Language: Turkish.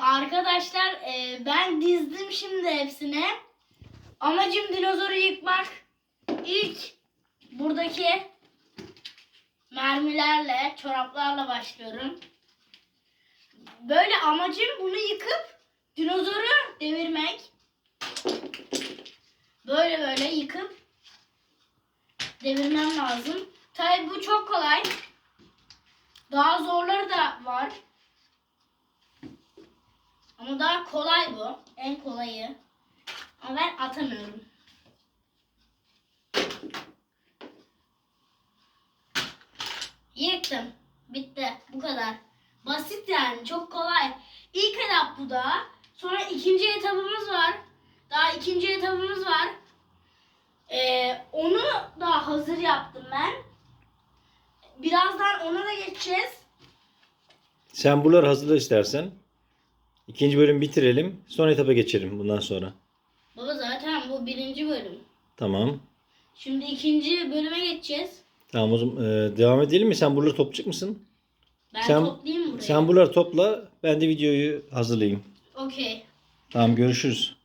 arkadaşlar e, ben dizdim şimdi hepsini. Amacım dinozoru yıkmak. İlk buradaki mermilerle, çoraplarla başlıyorum. Böyle amacım bunu yıkıp dinozoru devirmek. Böyle böyle yıkıp devirmem lazım. Tabi bu çok kolay. Daha zorları da var. Ama daha kolay bu. En kolayı. Ama ben atamıyorum. Yıktım. Bitti. Bu kadar. Basit yani. Çok kolay. İlk etap bu da. Sonra ikinci etapımız var. Daha ikinci etapımız var. Ee, onu da hazır yaptım ben. Birazdan ona da geçeceğiz. Sen buraları hazırla istersen. İkinci bölüm bitirelim. Son etapa geçelim bundan sonra. Baba zaten bu birinci bölüm. Tamam. Şimdi ikinci bölüme geçeceğiz. Tamam o zaman e, devam edelim mi? Sen buraları toplayacak mısın? Ben Sen- toplayayım burayı. Sen buraları topla. Ben de videoyu hazırlayayım. Okey. Tamam görüşürüz.